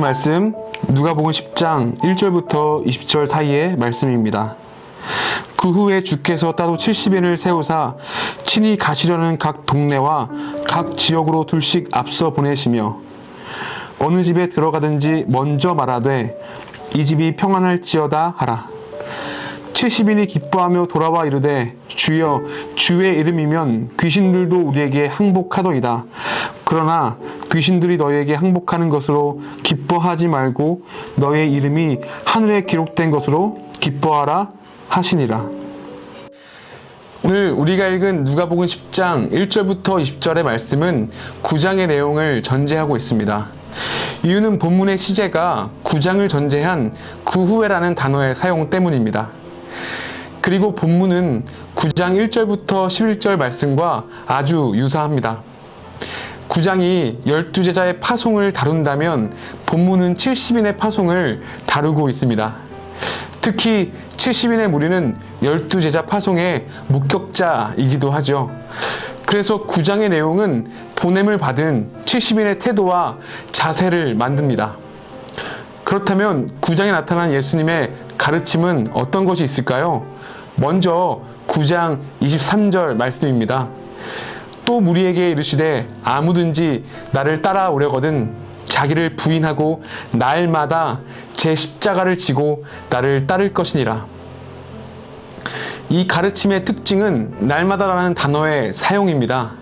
오늘 말씀 누가복음 10장 1절부터 20절 사이의 말씀입니다. 그 후에 주께서 따로 70인을 세우사 친히 가시려는 각 동네와 각 지역으로 둘씩 앞서 보내시며 어느 집에 들어가든지 먼저 말하되 이 집이 평안할지어다 하라. 70인이 기뻐하며 돌아와 이르되 주여 주의 이름이면 귀신들도 우리에게 항복하더이다. 그러나 귀신들이 너희에게 항복하는 것으로 기뻐하지 말고 너의 이름이 하늘에 기록된 것으로 기뻐하라 하시니라. 오늘 우리가 읽은 누가복음 10장 1절부터 20절의 말씀은 9장의 내용을 전제하고 있습니다. 이유는 본문의 시제가 9장을 전제한 그 후에라는 단어의 사용 때문입니다. 그리고 본문은 9장 1절부터 11절 말씀과 아주 유사합니다. 9장이 12제자의 파송을 다룬다면 본문은 70인의 파송을 다루고 있습니다. 특히 70인의 무리는 12제자 파송의 목격자이기도 하죠. 그래서 9장의 내용은 보냄을 받은 70인의 태도와 자세를 만듭니다. 그렇다면 9장에 나타난 예수님의 가르침은 어떤 것이 있을까요? 먼저 9장 23절 말씀입니다. 또 무리에게 이르시되 아무든지 나를 따라오려거든 자기를 부인하고 날마다 제 십자가를 지고 나를 따를 것이니라. 이 가르침의 특징은 날마다라는 단어의 사용입니다.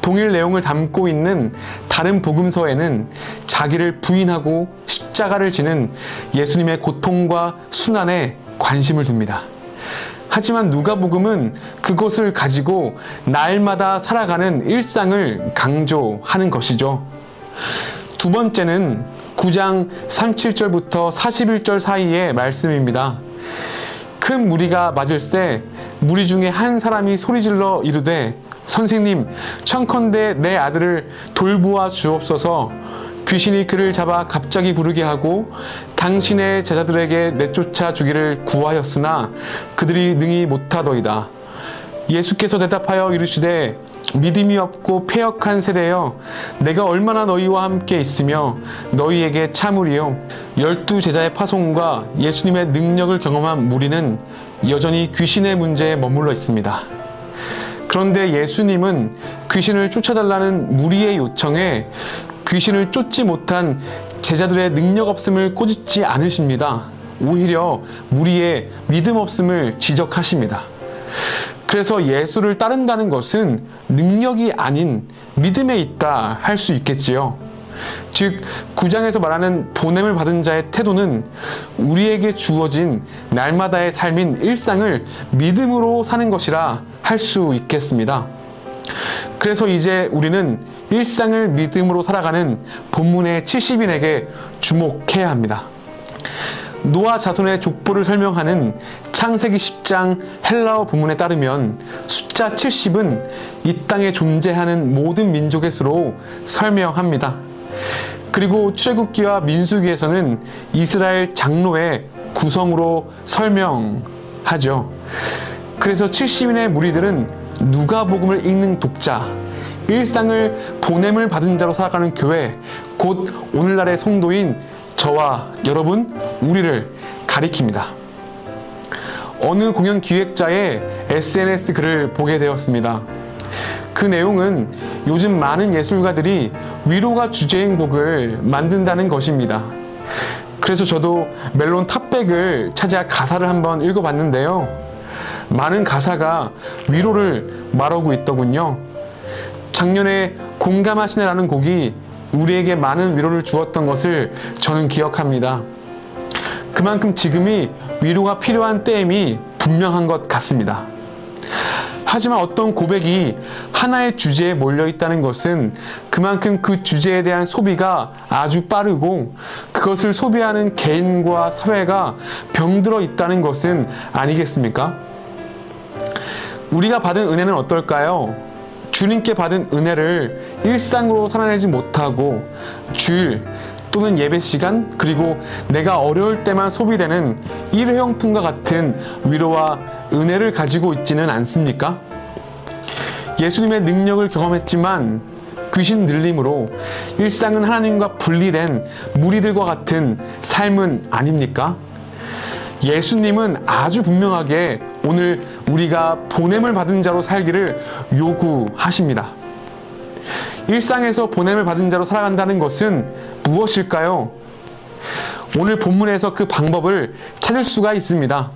동일 내용을 담고 있는 다른 복음서에는 자기를 부인하고 십자가를 지는 예수님의 고통과 순환에 관심을 둡니다. 하지만 누가복음은 그것을 가지고 날마다 살아가는 일상을 강조하는 것이죠. 두 번째는 9장 37절부터 41절 사이의 말씀입니다. 큰 무리가 맞을새 무리 중에 한 사람이 소리질러 이르되 선생님 청컨대 내 아들을 돌보아 주옵소서 귀신이 그를 잡아 갑자기 부르게 하고 당신의 제자들에게 내쫓아 주기를 구하였으나 그들이 능히 못하더이다. 예수께서 대답하여 이르시되 믿음이 없고 폐역한 세대여 내가 얼마나 너희와 함께 있으며 너희에게 참으리요 열두 제자의 파송과 예수님의 능력을 경험한 무리는 여전히 귀신의 문제에 머물러 있습니다. 그런데 예수님은 귀신을 쫓아달라는 무리의 요청에 귀신을 쫓지 못한 제자들의 능력 없음을 꼬집지 않으십니다. 오히려 무리의 믿음 없음을 지적하십니다. 그래서 예수를 따른다는 것은 능력이 아닌 믿음에 있다 할 수 있겠지요. 즉, 9장에서 말하는 보냄을 받은 자의 태도는 우리에게 주어진 날마다의 삶인 일상을 믿음으로 사는 것이라 할 수 있겠습니다. 그래서 이제 우리는 일상을 믿음으로 살아가는 본문의 70인에게 주목해야 합니다. 노아 자손의 족보를 설명하는 창세기 10장 헬라어 본문에 따르면 숫자 70은 이 땅에 존재하는 모든 민족의 수로 설명합니다. 그리고 출애굽기와 민수기에서는 이스라엘 장로의 구성으로 설명하죠. 그래서 70인의 무리들은 누가복음을 읽는 독자, 일상을 보냄을 받은 자로 살아가는 교회, 곧 오늘날의 성도인 저와 여러분, 우리를 가리킵니다. 어느 공연 기획자의 SNS 글을 보게 되었습니다. 그 내용은 요즘 많은 예술가들이 위로가 주제인 곡을 만든다는 것입니다. 그래서 저도 멜론 탑백을 찾아 가사를 한번 읽어봤는데요. 많은 가사가 위로를 말하고 있더군요. 작년에 공감하시네라는 곡이 우리에게 많은 위로를 주었던 것을 저는 기억합니다. 그만큼 지금이 위로가 필요한 때임이 분명한 것 같습니다. 하지만 어떤 고백이 하나의 주제에 몰려 있다는 것은 그만큼 그 주제에 대한 소비가 아주 빠르고 그것을 소비하는 개인과 사회가 병들어 있다는 것은 아니겠습니까? 우리가 받은 은혜는 어떨까요? 주님께 받은 은혜를 일상으로 살아내지 못하고 주일 또는 예배 시간 그리고 내가 어려울 때만 소비되는 일회용품과 같은 위로와 은혜를 가지고 있지는 않습니까? 예수님의 능력을 경험했지만 귀신 들림으로 일상은 하나님과 분리된 무리들과 같은 삶은 아닙니까? 예수님은 아주 분명하게 오늘 우리가 보냄을 받은 자로 살기를 요구하십니다. 일상에서 보냄을 받은 자로 살아간다는 것은 무엇일까요? 오늘 본문에서 그 방법을 찾을 수가 있습니다.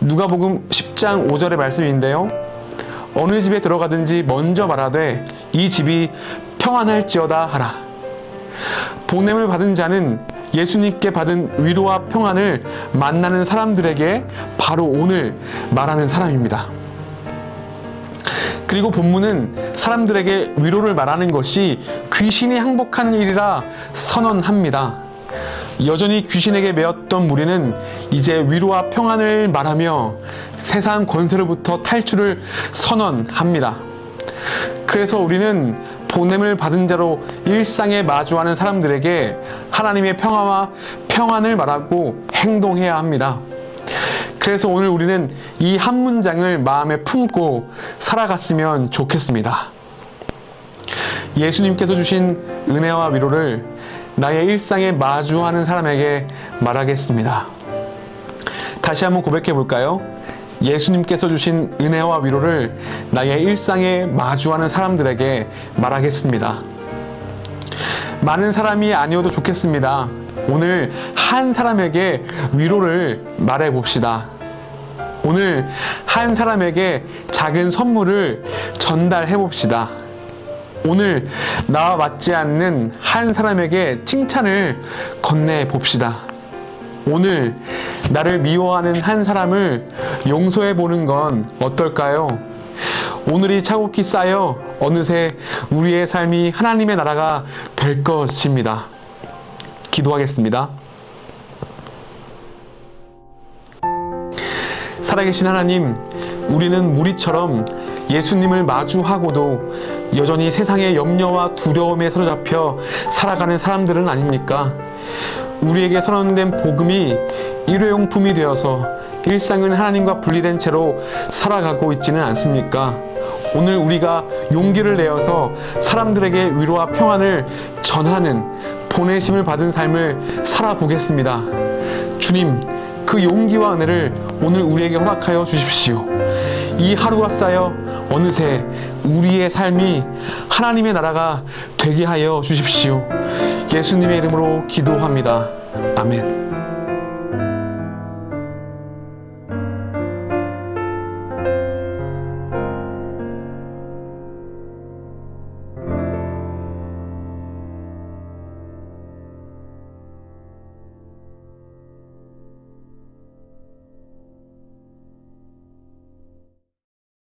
누가복음 10장 5절의 말씀인데요. 어느 집에 들어가든지 먼저 말하되 이 집이 평안할지어다 하라. 보냄을 받은 자는 예수님께 받은 위로와 평안을 만나는 사람들에게 바로 오늘 말하는 사람입니다. 그리고 본문은 사람들에게 위로를 말하는 것이 귀신이 항복하는 일이라 선언합니다. 여전히 귀신에게 매었던 무리는 이제 위로와 평안을 말하며 세상 권세로부터 탈출을 선언합니다. 그래서 우리는 보냄을 받은 자로 일상에 마주하는 사람들에게 하나님의 평화와 평안을 말하고 행동해야 합니다. 그래서 오늘 우리는 이 한 문장을 마음에 품고 살아갔으면 좋겠습니다. 예수님께서 주신 은혜와 위로를 나의 일상에 마주하는 사람에게 말하겠습니다. 다시 한번 고백해 볼까요? 예수님께서 주신 은혜와 위로를 나의 일상에 마주하는 사람들에게 말하겠습니다. 많은 사람이 아니어도 좋겠습니다. 오늘 한 사람에게 위로를 말해 봅시다. 오늘 한 사람에게 작은 선물을 전달해 봅시다. 오늘 나와 맞지 않는 한 사람에게 칭찬을 건네 봅시다. 오늘 나를 미워하는 한 사람을 용서해 보는 건 어떨까요? 오늘이 차곡히 쌓여 어느새 우리의 삶이 하나님의 나라가 될 것입니다. 기도하겠습니다. 살아계신 하나님, 우리는 무리처럼 예수님을 마주하고도 여전히 세상의 염려와 두려움에 사로잡혀 살아가는 사람들은 아닙니까? 우리에게 선언된 복음이 일회용품이 되어서 일상은 하나님과 분리된 채로 살아가고 있지는 않습니까? 오늘 우리가 용기를 내어서 사람들에게 위로와 평안을 전하는 보내심을 받은 삶을 살아보겠습니다. 주님, 그 용기와 은혜를 오늘 우리에게 허락하여 주십시오. 이 하루가 쌓여 어느새 우리의 삶이 하나님의 나라가 되게 하여 주십시오. 예수님의 이름으로 기도합니다. 아멘.